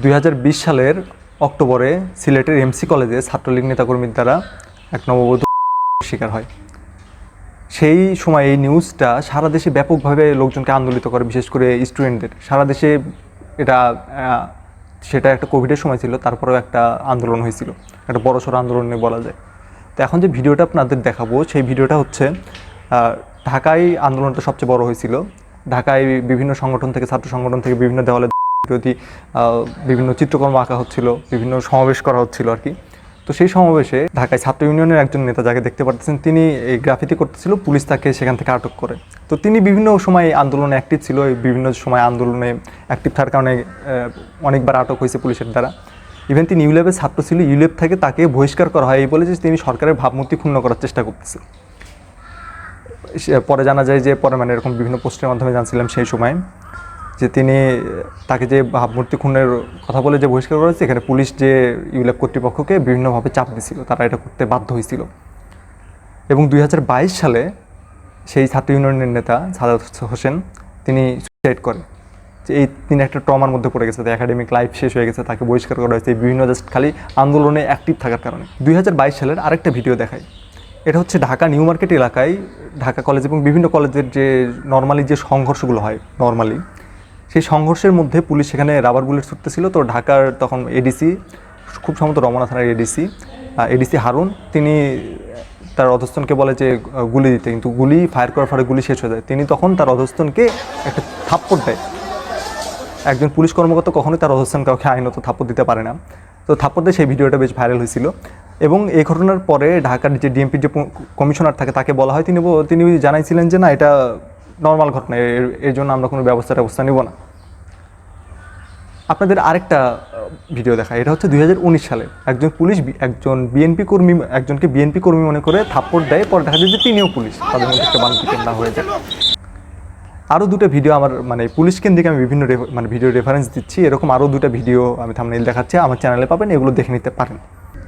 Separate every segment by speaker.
Speaker 1: দুই হাজার বিশ সালের অক্টোবরে সিলেটের এমসি কলেজে ছাত্রলীগ নেতাকর্মীর দ্বারা এক নববধূ শিকার হয়। সেই সময় এই নিউজটা সারা দেশে ব্যাপকভাবে লোকজনকে আন্দোলিত করে, বিশেষ করে স্টুডেন্টদের সারা দেশে এটা সেটা একটা কোভিডের সময় ছিল, তারপরেও একটা আন্দোলন হয়েছিল। একটা বড়সড় আন্দোলন বলা যায়। তো এখন যে ভিডিওটা আপনাদের দেখাবো, সেই ভিডিওটা হচ্ছে ঢাকায় আন্দোলনটা সবচেয়ে বড় হয়েছিল। ঢাকায় বিভিন্ন সংগঠন থেকে, ছাত্র সংগঠন থেকে বিভিন্ন দেওয়ালে আহ, বিভিন্ন চিত্রকর্ম আঁকা হচ্ছিল বিভিন্ন সমাবেশ করা হচ্ছিল আর কি। তো সেই সমাবেশে ঢাকায় ছাত্র ইউনিয়নের একজন নেতা যাকে দেখতে পাচ্ছেন তিনি এই গ্রাফিতি করতেছিল পুলিশ তাকে সেখান থেকে আটক করে। তো তিনি বিভিন্ন সময় আন্দোলনে অ্যাক্টিভ ছিল বিভিন্ন সময় আন্দোলনে অ্যাক্টিভ থাকার কারণে অনেকবার আটক হয়েছে পুলিশের দ্বারা। ইভেন তিনি ইউলেবের ছাত্র ছিল ইউলেব থেকে তাকে বহিষ্কার করা হয় এই বলে যে তিনি সরকারের ভাবমূর্তি ক্ষুণ্ণ করার চেষ্টা করতেছে পরে জানা যায় যে পরে মানে এরকম বিভিন্ন পোস্টের মাধ্যমে জানছিলাম সেই সময়। যে তিনি, তাকে যে ভাবমূর্তি খুনের কথা বলে যে বহিষ্কার করা হয়েছে, এখানে পুলিশ যে ইউলেপ কর্তৃপক্ষকে বিভিন্নভাবে চাপ দিছিল, তারা এটা করতে বাধ্য হয়েছিল। এবং দুই হাজার বাইশ সালে সেই ছাত্র ইউনিয়নের নেতা সাদাত হোসেন, তিনি সুইসাইড করেন। যে এই তিনি একটা ট্রমার মধ্যে পড়ে গেছে একাডেমিক লাইফ শেষ হয়ে গেছে, তাকে বহিষ্কার করা হয়েছে। বিভিন্ন জাস্ট খালি আন্দোলনে অ্যাক্টিভ থাকার কারণে। দুই হাজার বাইশ সালের আরেকটা ভিডিও দেখায় এটা হচ্ছে ঢাকা নিউ মার্কেট এলাকায়, ঢাকা কলেজ এবং বিভিন্ন কলেজের যে নর্মালি যে সংঘর্ষগুলো হয় নর্মালি সেই সংঘর্ষের মধ্যে পুলিশ সেখানে রাবার বুলেট ছুটতেছিল। তো ঢাকার তখন এডিসি খুব সম্ভবত রমনা থানার এডিসি এডিসি হারুন, তিনি তার অধস্তনকে বলে যে গুলি দিতে। কিন্তু গুলি ফায়ার করার ফলে গুলি শেষ হয়ে যায়। তিনি তখন তার অধস্তনকে একটা থাপ্পড় দেয়। একজন পুলিশ কর্মকর্তা কখনোই তার অধস্থান কাউকে আইনত থাপ্পড় দিতে পারে না। তো থাপ্পড় দিয়ে সেই ভিডিওটা বেশ ভাইরাল হয়েছিল। এবং এই ঘটনার পরে ঢাকার যে ডিএমপির যে কমিশনার থাকে, তাকে বলা হয়। তিনি তিনি জানাইছিলেন যে, না, এটা নর্মাল ঘটনা এর- জন্য আমরা কোনো ব্যবস্থা ব্যবস্থা নিব না। আপনাদের আরেকটা ভিডিও দেখা এটা হচ্ছে দুই সালে একজন পুলিশ একজন বিএনপি কর্মী, একজনকে বিএনপি কর্মী মনে করে থাপ্পড় দেয়। পরে দেখা যায় যে তিনিও পুলিশ। তাদের মধ্যে একটা বানপিটেন না হয়ে যায়। আরও দুটো ভিডিও আমার মানে পুলিশ কেন্দ্রিক আমি বিভিন্ন মানে ভিডিও রেফারেন্স দিচ্ছি। এরকম আরও দুটো ভিডিও আমি থামনেল দেখাচ্ছি। আমার চ্যানেলে পাবেন, এগুলো দেখে নিতে পারেন।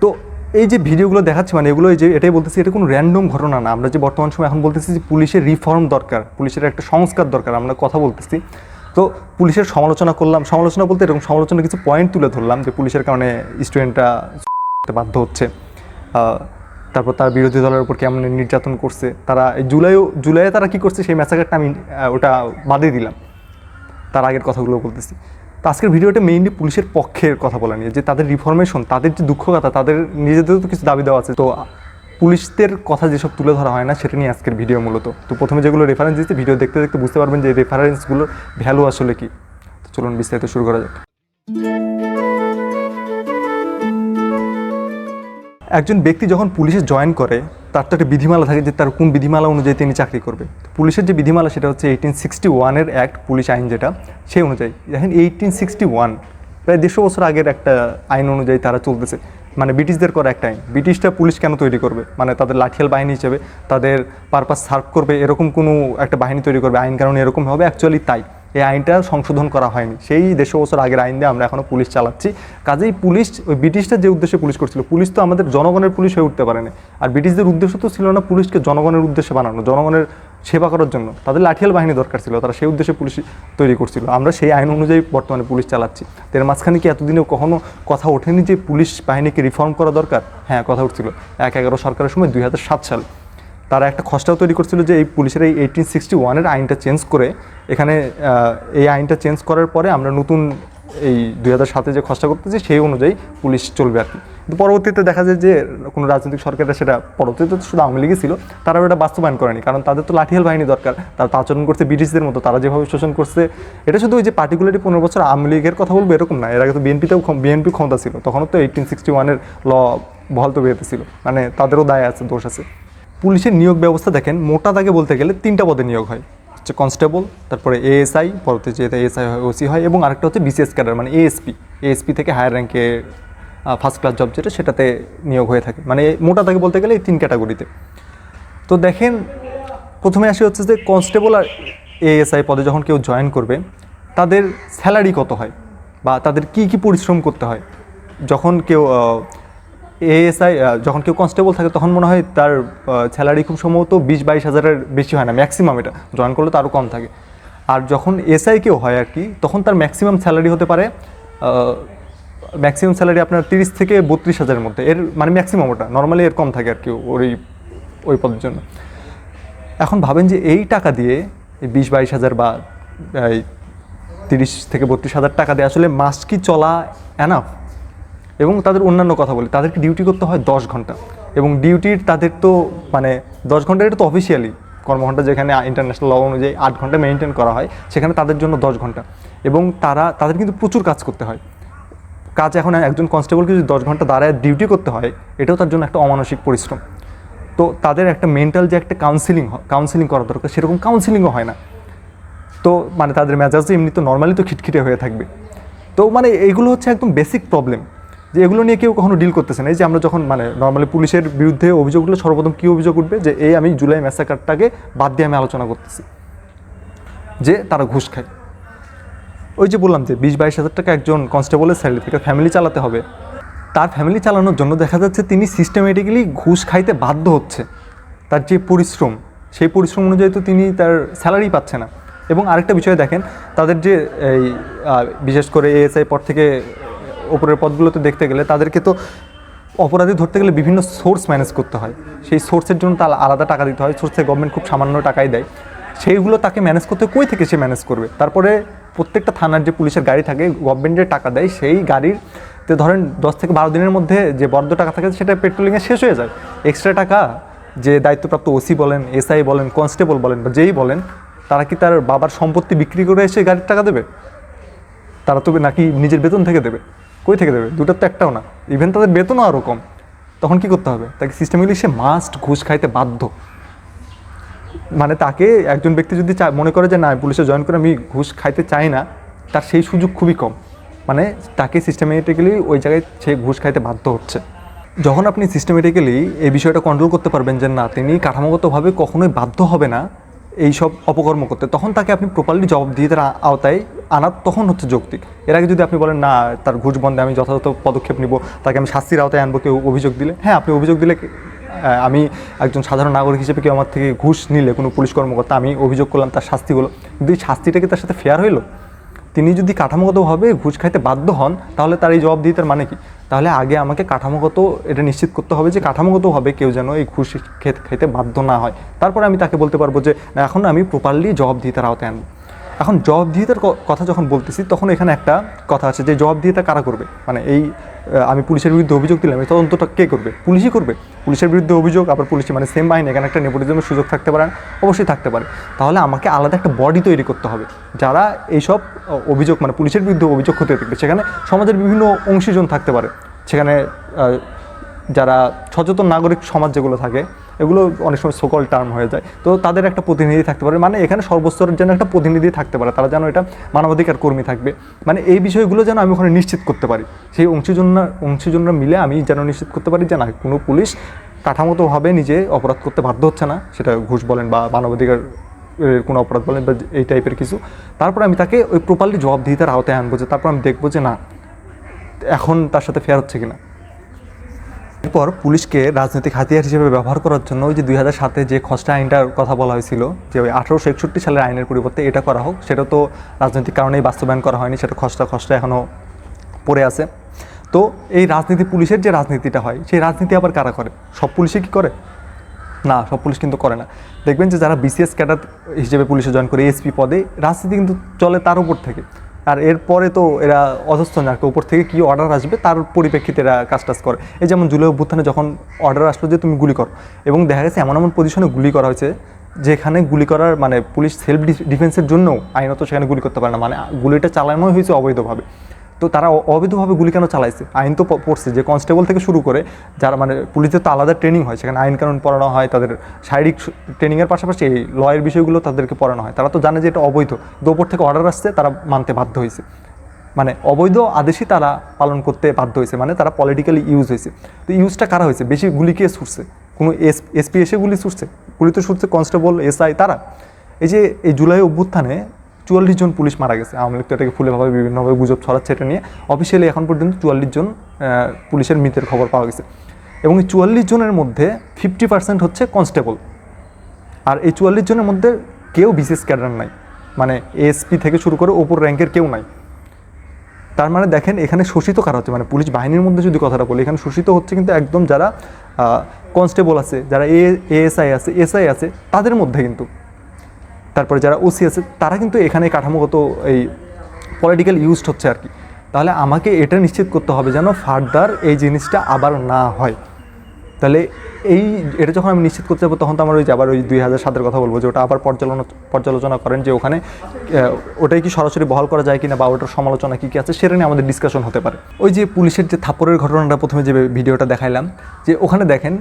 Speaker 1: তো এই যে ভিডিওগুলো দেখাচ্ছি মানে এগুলো যে এটাই বলতেছি, এটা কোনো র্যান্ডম ঘটনা না। আমরা যে বর্তমান সময় এখন বলতেছি যে পুলিশের রিফর্ম দরকার, পুলিশের একটা সংস্কার দরকার, আমরা কথা বলতেছি। তো পুলিশের সমালোচনা করলাম, সমালোচনা বলতে এরকম সমালোচনা কিছু পয়েন্ট তুলে ধরলাম যে পুলিশের কারণে স্টুডেন্টরা বাধ্য হচ্ছে। তারপর তার বিরোধী দলের উপর কেমন নির্যাতন করছে, তারা এই জুলাইও, জুলাইয়ে তারা কী করছে, সেই ম্যাসাকারটা আমি ওটা বাদে দিলাম। তার আগের কথাগুলো বলতেছি। তো আজকের ভিডিওটা মেইনলি পুলিশের পক্ষের কথা বলা নিয়ে, যে তাদের রিফরমেশন তাদের যে দুঃখ কথা তাদের নিজেদেরও তো কিছু দাবি দেওয়া আছে। তো পুলিশদের কথা যেসব তুলে ধরা হয় না, সেটা নিয়ে আজকের ভিডিও মূলত। তো প্রথমে যেগুলো রেফারেন্স দিচ্ছি ভিডিও দেখতে দেখতে বুঝতে পারবেন যে রেফারেন্সগুলোর ভ্যালু আসলে কি। তো চলুন বিস্তারিত শুরু করা যাক। একজন ব্যক্তি যখন পুলিশে জয়েন করে, তার তো একটা বিধিমালা থাকে যে তার কোন বিধিমালা অনুযায়ী তিনি চাকরি করবে। পুলিশের যে বিধিমালা, সেটা হচ্ছে এইটিন সিক্সটি ওয়ানের অ্যাক্ট পুলিশ আইন যেটা, সেই অনুযায়ী। দেখেন এইটিন সিক্সটি ওয়ান প্রায় দেড়শো বছর আগের একটা আইন অনুযায়ী তারা চলতেছে। মানে ব্রিটিশদের করা একটা আইন। ব্রিটিশটা পুলিশ কেন তৈরি করবে? মানে তাদের লাঠিয়াল বাহিনী হিসেবে তাদের পারপাস সার্ভ করবে, এরকম কোনো একটা বাহিনী তৈরি করবে। আইন কারণ এরকম হবে অ্যাকচুয়ালি তাই। এই আইনটা সংশোধন করা হয়নি। সেই দেড়শো বছর আগের আইন দিয়ে আমরা এখনও পুলিশ চালাচ্ছি। কাজেই পুলিশ, ওই ব্রিটিশটা যে উদ্দেশ্যে পুলিশ করছিল, পুলিশ তো আমাদের জনগণের পুলিশ হয়ে উঠতে পারেনি। আর ব্রিটিশদের উদ্দেশ্য তো ছিল না পুলিশকে জনগণের উদ্দেশ্যে বানানো, জনগণের সেবা করার জন্য। তাদের লাঠিয়াল বাহিনী দরকার ছিল, তারা সেই উদ্দেশ্যে পুলিশ তৈরি করছিল। আমরা সেই আইন অনুযায়ী বর্তমানে পুলিশ চালাচ্ছি। এর মাঝখানে কি এতদিনেও কখনো কথা ওঠেনি যে পুলিশ বাহিনীকে রিফর্ম করা দরকার? হ্যাঁ কথা উঠছিল। এক এগারো সরকারের সময় দুই সাল। তারা একটা খসড়াও তৈরি করছিল যে এই পুলিশের এই এইটিন সিক্সটি ওয়ানের আইনটা চেঞ্জ করে, এখানে এই আইনটা চেঞ্জ করার পরে আমরা নতুন এই দুই হাজার সাতে যে খসড়া করতেছি সেই অনুযায়ী পুলিশ চলবে আর কি। কিন্তু পরবর্তীতে দেখা যায় যে কোনো রাজনৈতিক সরকারের সেটা পরবর্তীতে শুধু আওয়ামী লীগই ছিল তারা এটা বাস্তবায়ন করেনি, কারণ তাদের তো লাঠিয়াল বাহিনী দরকার, তারা আচরণ করছে ব্রিটিশদের মতো, তারা যেভাবে শোষণ করছে, এটা শুধু ওই যে পার্টিকুলারলি পনেরো বছর আওয়ামী লীগের কথা বলব এরকম না, এর আগে তো বিএনপিতেও বিএনপি ক্ষমতা ছিল, তখনও তো এইটিন সিক্সটি ওয়ানের ল বহাল তো বেরোতে ছিল মানে তাদেরও দায় আছে, দোষ আছে। পুলিশের নিয়োগ ব্যবস্থা দেখেন, মোটা দাগে বলতে গেলে তিনটা পদে নিয়োগ হয়। হচ্ছে কনস্টেবল, তারপরে এএসআই, পরবর্তী যেটা এএসআই হয়, ওসি হয়, এবং আরেকটা হচ্ছে বিসিএস ক্যাডার মানে এএসপি। এএসপি থেকে হায়ার র্যাঙ্কে ফার্স্ট ক্লাস জব যেটা, সেটাতে নিয়োগ হয়ে থাকে। মানে মোটা দাগে বলতে গেলে এই তিন ক্যাটাগরিতে। তো দেখেন, প্রথমে আসি হচ্ছে যে কনস্টেবল আর এএসআই পদে যখন কেউ জয়েন করবে, তাদের স্যালারি কত হয়? বা তাদের কি কি পরিশ্রম করতে হয়? যখন কেউ এএসআই যখন কেউ কনস্টেবল থাকে, তখন মনে হয় তার স্যালারি খুব সম্ভবত বিশ বাইশ হাজারের বেশি হয় না ম্যাক্সিমাম এটা। জয়েন করলে তো আরও কম থাকে। আর যখন এসআই কেউ হয় আর কি, তখন তার ম্যাক্সিমাম স্যালারি হতে পারে ম্যাক্সিমাম স্যালারি আপনার তিরিশ থেকে বত্রিশ হাজারের মধ্যে। এর মানে ম্যাক্সিমাম ওটা। নর্মালি এর কম থাকে আর কি ওই ওই পদের জন্য। এখন ভাবেন যে এই টাকা দিয়ে বিশ বাইশ হাজার বা এই তিরিশ থেকে বত্রিশ হাজার টাকা দিয়ে আসলে মাস কি চলা অ্যানাফ এবং তাদের অন্যান্য কথা বলি। তাদেরকে ডিউটি করতে হয় দশ ঘণ্টা। এবং ডিউটির তাদের তো মানে দশ ঘণ্টা এটা তো অফিসিয়ালি কর্মঘণ্টা যেখানে ইন্টারন্যাশনাল ল অনুযায়ী আট ঘণ্টা মেনটেন করা হয়, সেখানে তাদের জন্য দশ ঘণ্টা। এবং তারা, তাদের কিন্তু প্রচুর কাজ করতে হয়। কাজ এখন একজন কনস্টেবলকে যদি দশ ঘণ্টা দাঁড়ায় ডিউটি করতে হয়, এটাও তার জন্য একটা অমানসিক পরিশ্রম। তো তাদের একটা মেন্টাল যে একটা কাউন্সিলিং কাউন্সিলিং করা দরকার, সেরকম কাউন্সিলিংও হয় না। তো মানে তাদের মেজাজ এমনি তো নর্মালি তো খিটখিটে হয়ে থাকবে। তো মানে এইগুলো হচ্ছে একদম বেসিক প্রবলেম যে এগুলো নিয়ে কেউ কখনো ডিল করতেছে না। এই যে আমরা যখন মানে নর্মালি পুলিশের বিরুদ্ধে অভিযোগ উঠলে সর্বপ্রথম কী অভিযোগ উঠবে যে, এই আমি জুলাই ম্যাসাকারটাকে বাদ দিয়ে আমি আলোচনা করতেছি। যে তারা ঘুষ খায়। ওই যে বললাম যে বিশ বাইশ হাজার টাকা একজন কনস্টেবলের স্যালারি থেকে ফ্যামিলি চালাতে হবে। তার ফ্যামিলি চালানোর জন্য দেখা যাচ্ছে তিনি সিস্টেমেটিক্যালি ঘুষ খাইতে বাধ্য হচ্ছে। তার যে পরিশ্রম, সেই পরিশ্রম অনুযায়ী তো তিনি তার স্যালারি পাচ্ছে না। এবং আরেকটা বিষয় দেখেন, তাদের যে এই বিশেষ করে এএসআই পর থেকে ওপরের পদগুলোতে দেখতে গেলে তাদেরকে তো অপরাধী ধরতে গেলে বিভিন্ন সোর্স ম্যানেজ করতে হয়। সেই সোর্সের জন্য তার আলাদা টাকা দিতে হয়। সোর্সে গভর্নমেন্ট খুব সামান্য টাকাই দেয়। সেইগুলো তাকে ম্যানেজ করতে কই থেকে সে ম্যানেজ করবে? তারপরে প্রত্যেকটা থানার যে পুলিশের গাড়ি থাকে গভর্নমেন্ট যে টাকা দেয়, সেই গাড়ির তো ধরেন দশ থেকে বারো দিনের মধ্যে যে বরাদ্দ টাকা থাকে, সেটা পেট্রোলিংয়ে শেষ হয়ে যায়। এক্সট্রা টাকা যে দায়িত্বপ্রাপ্ত ওসি বলেন এসআই বলেন কনস্টেবল বলেন বা যেই বলেন, তারা কি তার বাবার সম্পত্তি বিক্রি করে এসে গাড়ির টাকা দেবে? তারা তো নাকি নিজের বেতন থেকে দেবে। কই থেকে দেবে? দুটোর তো একটাও না। ইভেন তাদের বেতনও আরও কম। তখন কি করতে হবে? তাকে সিস্টেমেলি সে মাস্ট ঘুষ খাইতে বাধ্য। মানে তাকে একজন ব্যক্তি যদি মনে করে যে, না, পুলিশে জয়েন করে আমি ঘুষ খাইতে চাই না, তার সেই সুযোগ খুবই কম। মানে তাকে সিস্টেমেটিক্যালি ওই জায়গায় সে ঘুষ খাইতে বাধ্য হচ্ছে। যখন আপনি সিস্টেমেটিক্যালি এই বিষয়টা কন্ট্রোল করতে পারবেন যে, না, তিনি কাঠামোগতভাবে কখনোই বাধ্য হবে না এই সব অপকর্ম করতে, তখন তাকে আপনি প্রপারলি জবাব দিয়ে তার আওতায় আনার তখন হচ্ছে যৌক্তিক। এর আগে যদি আপনি বলেন, না, তার ঘুষ বন্ধে আমি যথাযথ পদক্ষেপ নিব, তাকে আমি শাস্তির আওতায় আনব কেউ অভিযোগ দিলে হ্যাঁ আপনি অভিযোগ দিলে আমি একজন সাধারণ নাগরিক হিসেবে কেউ আমার থেকে ঘুষ নিলে, কোনো পুলিশ কর্মকর্তা, আমি অভিযোগ করলাম তার শাস্তিগুলো কিন্তু এই শাস্তিটা কি তার সাথে ফেয়ার হইল? তিনি যদি কাঠামোগতভাবে ঘুষ খাইতে বাধ্য হন, তাহলে তার এই জবাব দিয়ে তার মানে কি? তাহলে আগে আমাকে কাঠামোগত এটা নিশ্চিত করতে হবে যে কাঠামোগতভাবে কেউ যেন এই ঘুষ খেতে, খাইতে বাধ্য না হয়। তারপরে আমি তাকে বলতে পারব যে এখন আমি প্রপারলি তার আওতায় আনব। এখন জবাবদিহিতার কথা যখন বলতেছি, তখন এখানে একটা কথা আছে যে জবাবদিহিতা কারা করবে? মানে এই আমি পুলিশের বিরুদ্ধে অভিযোগ দিলাম, এই তদন্তটা কে করবে? পুলিশই করবে। পুলিশের বিরুদ্ধে অভিযোগ, আবার পুলিশ মানে সেম বাহিনী, এখানে একটা নেপোটিজমের সুযোগ থাকতে পারে? অবশ্যই থাকতে পারে। তাহলে আমাকে আলাদা একটা বডি তৈরি করতে হবে, যারা এইসব অভিযোগ মানে পুলিশের বিরুদ্ধে অভিযোগ হতে থাকবে সেখানে সমাজের বিভিন্ন অংশীজন থাকতে পারে। সেখানে যারা সচেতন নাগরিক সমাজ যেগুলো থাকে, এগুলো অনেক সময় সকল টার্ম হয়ে যায়। তো তাদের একটা প্রতিনিধি থাকতে পারে। মানে এখানে সর্বস্তরের যেন একটা প্রতিনিধি থাকতে পারে। তারা যেন এটা মানবাধিকার কর্মী থাকবে। মানে এই বিষয়গুলো যেন আমি ওখানে নিশ্চিত করতে পারি। সেই অংশীজনরা অংশীজনরা মিলে আমি যেন নিশ্চিত করতে পারি যে না, কোনো পুলিশ কাঠামোতভাবে নিজে অপরাধ করতে বাধ্য হচ্ছে না। সেটা ঘুষ বলেন বা মানবাধিকার কোনো অপরাধ বলেন বা এই টাইপের কিছু। তারপর আমি তাকে ওই প্রপারলি জবাবদিহিতার আওতায় আনব যে, তারপর আমি দেখব যে না, এখন তার সাথে ফেয়ার হচ্ছে কিনা। এরপর পুলিশকে রাজনৈতিক হাতিয়ার হিসেবে ব্যবহার করার জন্য যে দুই হাজার সাতে যে খসড়া আইনটার কথা বলা হয়েছিল, যে ওই আঠারোশো একষট্টি সালের আইনের পরিবর্তে এটা করা হোক, সেটা তো রাজনৈতিক কারণেই বাস্তবায়ন করা হয়নি, সেটা খসড়া খসড়া এখনও পড়ে আছে। তো এই রাজনীতি পুলিশের যে রাজনীতিটা হয়, সেই রাজনীতি আবার কারা করে? সব পুলিশই কি করে? না, সব পুলিশ কিন্তু করে না। দেখবেন যে যারা বিসিএস ক্যাডার হিসেবে পুলিশে জয়েন করে এসপি পদে, রাজনীতি কিন্তু চলে তার উপর থেকে। আর এরপরে তো এরা অধস্থ না, একটা উপর থেকে কি অর্ডার আসবে তার পরিপ্রেক্ষিতে এরা কাজ টাজ করে। এই যেমন জুলাই অভ্যুত্থানে যখন অর্ডার আসলো যে তুমি গুলি করো, এবং দেখা গেছে এমন এমন পজিশনে গুলি করা হয়েছে যেখানে গুলি করার মানে পুলিশ সেলফ ডিফেন্সের জন্য আইনত সেখানে গুলি করতে পারে না। মানে গুলিটা চালানোই হয়েছে অবৈধভাবে। তো তারা অবৈধভাবে গুলি কেন চালাইছে? আইন তো পড়ছে যে কনস্টেবল থেকে শুরু করে যারা মানে পুলিশের তো আলাদা ট্রেনিং হয়, সেখানে আইন কানুন পড়ানো হয়, তাদের শারীরিক ট্রেনিংয়ের পাশাপাশি এই লয়ের বিষয়গুলো তাদেরকে পড়ানো হয়। তারা তো জানে যে এটা অবৈধ। ওপর থেকে অর্ডার আসছে, তারা মানতে বাধ্য হয়েছে। মানে অবৈধ আদেশই তারা পালন করতে বাধ্য হয়েছে মানে তারা পলিটিক্যালি ইউজ হয়েছে। তো ইউজটা কারা হয়েছে? বেশি গুলি কে ছুটছে কোনো এস এসপি এসে গুলি ছুটছে গুলি তো ছুটছে কনস্টেবল এসআই, তারা। এই যে এই জুলাই অভ্যুত্থানে চুয়াল্লিশ জন পুলিশ মারা গেছে। আওয়ামী লীগ তো এটাকে ফুলেভাবে বিভিন্নভাবে গুজব ছড়াচ্ছে এটা নিয়ে। অফিসিয়ালি এখন পর্যন্ত চুয়াল্লিশ জন পুলিশের মৃতের খবর পাওয়া গেছে। এবং এই চুয়াল্লিশ জনের মধ্যে ফিফটি পার্সেন্ট হচ্ছে কনস্টেবল আর এই চুয়াল্লিশ জনের মধ্যে কেউ বিশেষ ক্যাডার নাই। মানে এসপি থেকে শুরু করে ওপর র্যাঙ্কের কেউ নাই। তার মানে দেখেন, এখানে শোষিত কারা হচ্ছে? মানে পুলিশ বাহিনীর মধ্যে যদি কথাটা বলি, এখানে শোষিত হচ্ছে কিন্তু একদম যারা কনস্টেবল আছে, যারা এ এএসআই আছে এসআই আছে, তাদের মধ্যে কিন্তু। তারপরে যারা ওসি আছে, তারা কিন্তু এখানে কাঠামোগত এই পলিটিক্যাল ইউজড হচ্ছে আর কি। তাহলে আমাকে এটা নিশ্চিত করতে হবে যেন ফার্দার এই জিনিসটা আবার না হয়। তাহলে এই এটা যখন আমি নিশ্চিত করতে যাব, তখন তো আমার ওই আবার ওই দুই হাজার সাতের কথা বলব যে ওটা আবার পর্যালোচনা পর্যালোচনা করেন যে ওখানে ওটাই কি সরাসরি বহাল করা যায় কিনা বা ওটার সমালোচনা কী কী আছে, সেটা নিয়ে আমাদের ডিসকাশন হতে পারে। ওই যে পুলিশের যে থাপ্পড়ের ঘটনাটা প্রথমে যে ভিডিওটা দেখাইলাম, যে ওখানে দেখেন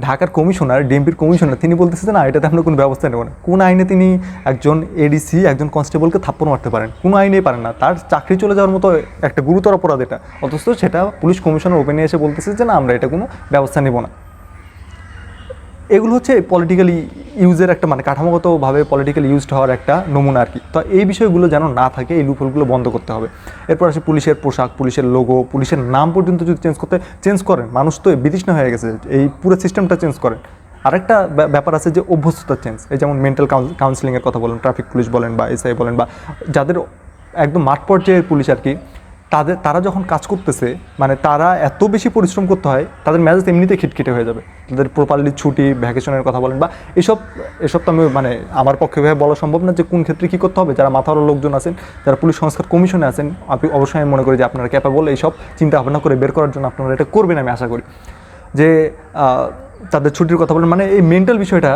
Speaker 1: ঢাকার কমিশনার, ডিএমপির কমিশনার, তিনি বলতেছে না, এটাতে আমরা কোনো ব্যবস্থা নেব না। কোন আইনে তিনি একজন এডিসি একজন কনস্টেবলকে থাপ্পড় মারতে পারেন? কোনো আইনেই পারেন না। তার চাকরি চলে যাওয়ার মতো একটা গুরুতর অপরাধ এটা। অথচ সেটা পুলিশ কমিশনার ওপেনে এসে বলতেছে যে না, আমরা এটা কোনো ব্যবস্থা নেব না। এগুলো হচ্ছে পলিটিক্যালি ইউজের একটা মানে কাঠামোগতভাবে পলিটিক্যাল ইউজড হওয়ার একটা নমুনা আর কি। তো এই বিষয়গুলো যেন না থাকে, এই লুপহোলগুলো বন্ধ করতে হবে। এরপর আসে পুলিশের পোশাক, পুলিশের লোগো পুলিশের নাম পর্যন্ত যদি চেঞ্জ করতে চেঞ্জ করেন, মানুষ তো বিতৃষ্ণ হয়ে গেছে এই পুরো সিস্টেমটা চেঞ্জ করেন। আরেকটা ব্যাপার আছে যে অভ্যস্ততা চেঞ্জ এই যেমন মেন্টাল কাউন্সিলিংয়ের কথা বলেন ট্রাফিক পুলিশ বলেন বা এসআই বলেন বা যাদের একদম মাঠ পর্যায়ের পুলিশ আর কি তাদের, তারা যখন কাজ করতেছে মানে তারা এত বেশি পরিশ্রম করতে হয়, তাদের মেজাজ এমনিতে খিটখিটে হয়ে যাবে। তাদের প্রপারলি ছুটি ভ্যাকেশনের কথা বলেন বা এসব এসব তো আমি মানে আমার পক্ষে ভাবে বলা সম্ভব না যে কোন ক্ষেত্রে কী করতে হবে। যারা মাথার লোকজন আছেন, যারা পুলিশ সংস্কার কমিশনে আছেন, আপনি অবশ্যই আমি মনে করি যে আপনারা ক্যাপাবল এইসব চিন্তা ভাবনা করে বের করার জন্য আপনারা এটা করবেন আমি আশা করি। যে তাদের ছুটির কথা বলেন মানে এই মেন্টাল বিষয়টা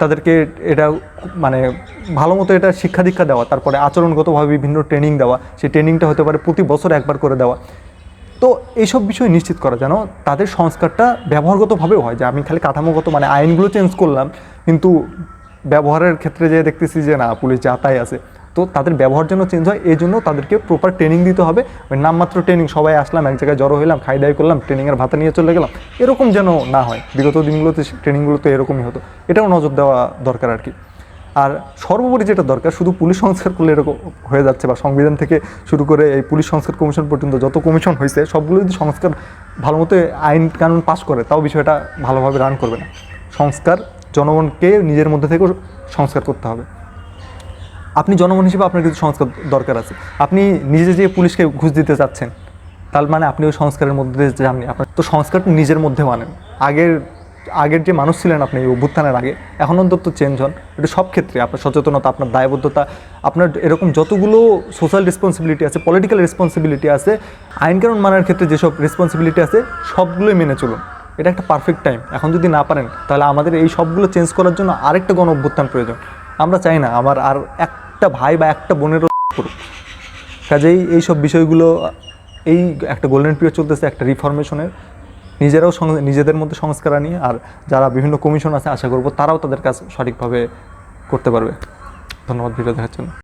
Speaker 1: তাদেরকে এটা মানে ভালো মতো এটা শিক্ষা দীক্ষা দেওয়া, তারপরে আচরণগতভাবে বিভিন্ন ট্রেনিং দেওয়া, সেই ট্রেনিংটা হতে পারে প্রতি বছর একবার করে দেওয়া। তো এইসব বিষয় নিশ্চিত করা যেন তাদের সংস্কারটা ব্যবহারগতভাবেও হয়, যে আমি খালি কাঠামোগত মানে আইনগুলো চেঞ্জ করলাম, কিন্তু ব্যবহারের ক্ষেত্রে যে দেখতেছি যে না, পুলিশ যাতায় আছে তো তাদের ব্যবহার যেন চেঞ্জ হয়, এই জন্য তাদেরকে প্রপার ট্রেনিং দিতে হবে। ওই নামমাত্র ট্রেনিং সবাই আসলাম, এক জায়গায় জড়ো হইলাম, খাই দাই করলাম ট্রেনিংয়ের ভাতা নিয়ে চলে গেলাম। এরকম যেন না হয়। বিগত দিনগুলোতে ট্রেনিংগুলোতে এরকমই হতো। এটাও নজর দেওয়া দরকার আর কি। আর সর্বোপরি যেটা দরকার, শুধু পুলিশ সংস্কার করলে এরকম হয়ে যাচ্ছে বা সংবিধান থেকে শুরু করে এই পুলিশ সংস্কার কমিশন পর্যন্ত যত কমিশন হয়েছে সবগুলো যদি সংস্কার ভালো মতো আইন কানুন পাশ করে, তাও বিষয়টা ভালোভাবে রান করবে না। সংস্কার জনগণকে নিজের মধ্যে থেকেও সংস্কার করতে হবে। আপনি জনগণ হিসেবে আপনার কিছু সংস্কার দরকার আছে। আপনি নিজে যে পুলিশকে ঘুষ দিতে চাচ্ছেন তার মানে আপনি ওই সংস্কারের মধ্যে যাননি। আপনার তো সংস্কার নিজের মধ্যে মানেন। আগের আগের যে মানুষ ছিলেন আপনি অভ্যুত্থানের আগে, এখন অন্তত চেঞ্জ হন। এটা সব ক্ষেত্রে আপনার সচেতনতা, আপনার দায়বদ্ধতা, আপনার এরকম যতগুলো সোশ্যাল রেসপন্সিবিলিটি আছে পলিটিক্যাল রেসপন্সিবিলিটি আছে, আইন কানুন মানার ক্ষেত্রে যেসব রেসপন্সিবিলিটি আছে, সবগুলোই মেনে চলুন। এটা একটা পারফেক্ট টাইম এখন যদি না পারেন, তাহলে আমাদের এই সবগুলো চেঞ্জ করার জন্য আরেকটা গণ অভ্যুত্থান প্রয়োজন। আমরা চাই না আমার আর একটা ভাই বা একটা বোনেরও করুক। কাজেই এই সব বিষয়গুলো, এই একটা গোল্ডেন পিরিয়ড চলতেছে একটা রিফরমেশনের নিজেরাও নিজেদের মধ্যে সংস্কার আনিয়ে আর যারা বিভিন্ন কমিশন আছে, আশা করব তারাও তাদের কাজ সঠিকভাবে করতে পারবে। ধন্যবাদ, ভিডিও দেখার জন্য।